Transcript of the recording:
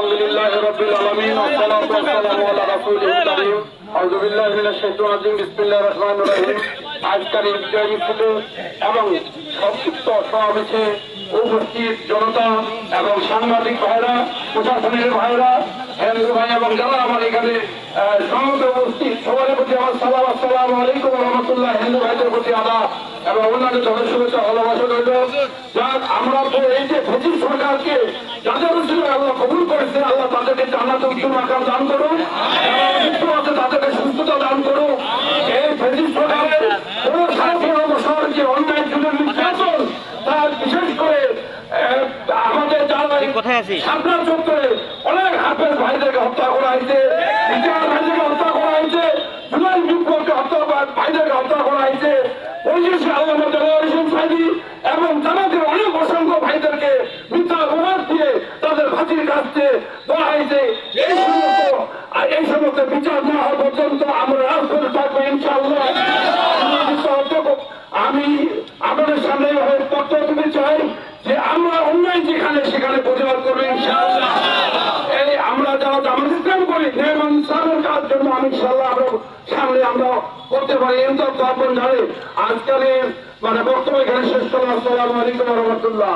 আলহামদুলিল্লাহ রবিল আলমিন আজকের এই বিজয় এবং সংক্ষিপ্ত সমাবেশে উপস্থিত জনতা এবং সাংবাদিক ভাইরা প্রশাসনের ভাইরা হিন্দু ভাই এবং যারা আমার এখানে সমবেত উপস্থিত সবার প্রতি আমার সালাম আসসালামু আলাইকুম রহমতুল্লাহ হিন্দু ভাইদের প্রতি আদা এবং অন্যান্য ধরনের শুভেচ্ছা ভালোবাসা রইল। যাক আমরা তো এই যে ফজিল সরকারকে যাদের আল্লাহ কবুল আল্লাহ তাদেরকে আকার দান করুন। মৃত্যু আছে তাদেরকে সুস্থতা দান করুন। এই ফজিল সরকারের কোন বছর যে অন্যায় যুগের নির্যাতন তার বিশেষ করে আমাদের যারা সাবনা চত্বরে হয়েছে জুলাই বিপ্লবকে হত্যা করা- ভাইদেরকে হত্যা করা হয়েছে। পরিশেষে আল্লাহ জেনারেশন সাইদি এবং জামাতের অনেক অসংখ্য ভাইদেরকে মিথ্যা অপবাদ দিয়ে তাদের ফাঁসির কাছে দেওয়া হয়েছে। এই সমস্ত এই সমস্ত বিচার না হওয়া পর্যন্ত আমরা রাজপথে থাকব ইনশাআল্লাহ। আমি আপনাদের সামনে বক্তব্য দিতে চাই যে আমরা অন্যায় যেখানে সেখানে প্রতিবাদ সামনে আমরা করতে পারি। তো আপন জানে আজকালের মানে বক্তব্য এখানে শেষ করলাম। আসসালামু রহমতুল্লাহ।